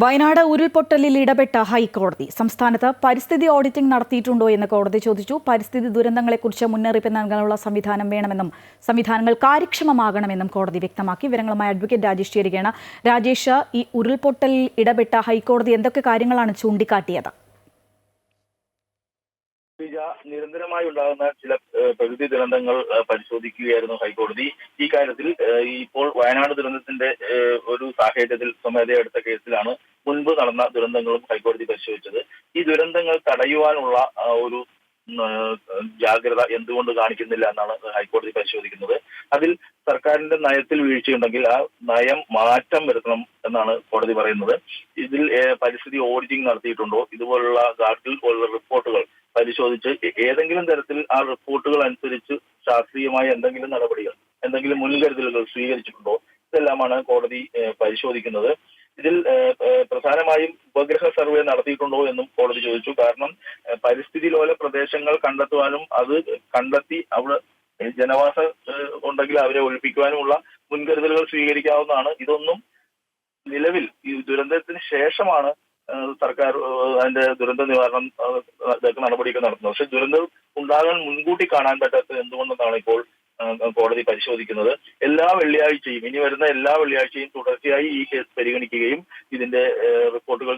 വയനാട് ഉരുൾപൊട്ടലിൽ ഇടപെട്ട ഹൈക്കോടതി സംസ്ഥാനത്ത് പരിസ്ഥിതി ഓഡിറ്റിംഗ് നടത്തിയിട്ടുണ്ടോ എന്ന് കോടതി ചോദിച്ചു. പരിസ്ഥിതി ദുരന്തങ്ങളെക്കുറിച്ച് മുന്നറിയിപ്പ് നൽകാനുള്ള സംവിധാനം വേണമെന്നും സംവിധാനങ്ങൾ കാര്യക്ഷമമാകണമെന്നും കോടതി വ്യക്തമാക്കി. വിവരങ്ങളുമായി അഡ്വക്കേറ്റ് രാജേഷ് ചേരുകയാണ്. രാജേഷ് ഈ ഉരുൾപൊട്ടലിൽ ഇടപെട്ട ഹൈക്കോടതി എന്തൊക്കെ കാര്യങ്ങളാണ് ചൂണ്ടിക്കാട്ടിയത്? ശ്രീജ, നിരന്തരമായി ഉണ്ടാകുന്ന ചില പ്രകൃതി ദുരന്തങ്ങൾ പരിശോധിക്കുകയായിരുന്നു ഹൈക്കോടതി. ഈ കാര്യത്തിൽ ഇപ്പോൾ വയനാട് ദുരന്തത്തിന്റെ ഒരു സാഹചര്യത്തിൽ സ്വമേധയ എടുത്ത കേസിലാണ് മുൻപ് നടന്ന ദുരന്തങ്ങളും ഹൈക്കോടതി പരിശോധിച്ചത്. ഈ ദുരന്തങ്ങൾ തടയുവാനുള്ള ഒരു ജാഗ്രത എന്തുകൊണ്ട് കാണിക്കുന്നില്ല എന്നാണ് ഹൈക്കോടതി പരിശോധിക്കുന്നത്. അതിൽ സർക്കാരിന്റെ നയത്തിൽ വീഴ്ചയുണ്ടെങ്കിൽ ആ നയം മാറ്റം വരുത്തണം എന്നാണ് കോടതി പറയുന്നത്. ഇതിൽ പരിസ്ഥിതി ഓഡിറ്റിംഗ് നടത്തിയിട്ടുണ്ടോ? ഇതുപോലുള്ള ഗാർഡിൽ പോലുള്ള റിപ്പോർട്ടുകൾ പരിശോധിച്ച് ഏതെങ്കിലും തരത്തിൽ ആ റിപ്പോർട്ടുകൾ അനുസരിച്ച് ശാസ്ത്രീയമായ എന്തെങ്കിലും നടപടികൾ എന്തെങ്കിലും മുൻകരുതലുകൾ സ്വീകരിച്ചിട്ടുണ്ടോ? ഇതെല്ലാമാണ് കോടതി പരിശോധിക്കുന്നത്. ഇതിൽ പ്രധാനമായും ഉപഗ്രഹ സർവേ നടത്തിയിട്ടുണ്ടോ എന്നും കോടതി ചോദിച്ചു. കാരണം പരിസ്ഥിതി ലോല പ്രദേശങ്ങൾ കണ്ടെത്തുവാനും അത് കണ്ടെത്തി അവിടെ ജനവാസം ഉണ്ടെങ്കിൽ അവരെ ഒഴിപ്പിക്കുവാനുമുള്ള മുൻകരുതലുകൾ സ്വീകരിക്കാവുന്നതാണ്. ഇതൊന്നും നിലവിൽ ഈ ദുരന്തത്തിന് ശേഷമാണ് സർക്കാർ അതിന്റെ ദുരന്ത നിവാരണം നടപടിയൊക്കെ നടത്തുന്നത് പക്ഷെ ദുരന്തം ഉണ്ടാകാൻ മുൻകൂട്ടി കാണാൻ പറ്റാത്തത് എന്തുകൊണ്ടെന്നാണ് ഇപ്പോൾ കോടതി പരിശോധിക്കുന്നത്. എല്ലാ വെള്ളിയാഴ്ചയും ഇനി വരുന്ന എല്ലാ വെള്ളിയാഴ്ചയും തുടർച്ചയായി ഈ കേസ് പരിഗണിക്കുകയും ഇതിന്റെ റിപ്പോർട്ടുകൾ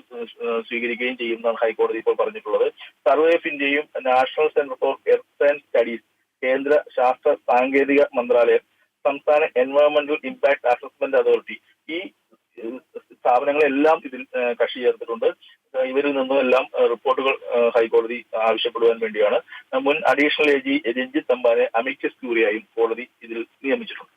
സ്വീകരിക്കുകയും ചെയ്യുമെന്നാണ് ഹൈക്കോടതി ഇപ്പോൾ പറഞ്ഞിട്ടുള്ളത്. സർവേ ഓഫ് ഇന്ത്യയും national centre for earth and studies കേന്ദ്ര ശാസ്ത്ര സാങ്കേതിക മന്ത്രാലയം സംസ്ഥാന എൻവയോൺമെന്റൽ ഇമ്പാക്ട് അസസ്മെന്റ് അതോറിറ്റി ഈ സ്ഥാപനങ്ങളെല്ലാം ഇതിൽ കക്ഷി ചേർത്തിട്ടുണ്ട്. ഇവരിൽ നിന്നും എല്ലാം റിപ്പോർട്ടുകൾ ഹൈക്കോടതി ആവശ്യപ്പെടുവാൻ വേണ്ടിയാണ്. മുൻ അഡീഷണൽ എ ജി രഞ്ജിത്ത് തമ്പാനെ അമിക്കസ് ക്യൂറിയായും കോടതി ഇതിൽ നിയമിച്ചിട്ടുണ്ട്.